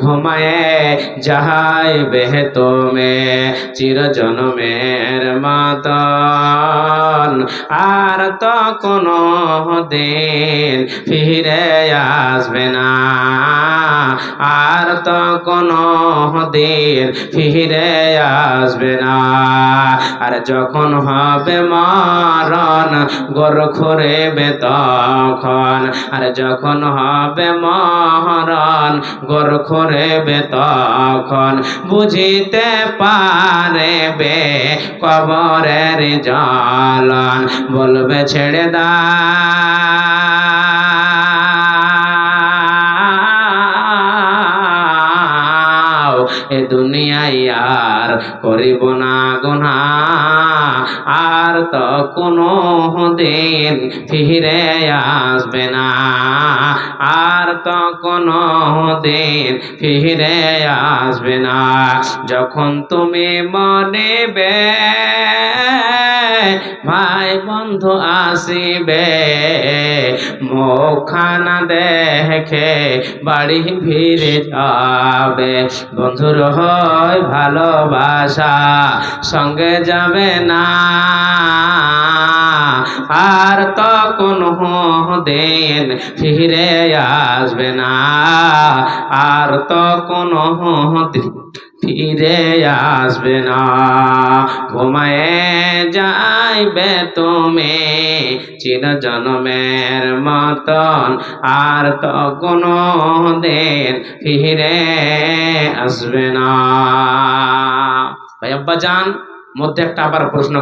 ঘুমায়ে যাহাই বেহত চির জনমের মাত আর তো কোনো দিন ফিরে আসবে না। আর তো কোনো দিন ফিরে আসবে না। আর যখন হবে মরণ গোর খরে তখন। আর যখন হবে মরণ গোর খরে তখন। বুঝিতে পারে বে কবরের জলন বলবে ছেড়ে দা এ দুনিয়ায় আর করিব না গুনা আর তো কোনো দিন ফিরে আসবে না। আর তো কোনো দিন ফিরে আসবে না। যখন তুমি মনে বে ভাই বন্ধু আসিবে মুখানা দেখে বাড়ি ফিরে যাবে। বন্ধুর হয় ভালোবাসা সঙ্গে যাবে না। আর তো কোনো দিন ফিরে আসবে না। আর তো কোনো দিন ফিরে আসবে না। ঘুমায়ে যাইবে তুমি চির জনমের মতন। আর তো কোনো দিন ফিরে আসবে না। ভাই আব্বা যান মধ্যে একটা আবার প্রশ্ন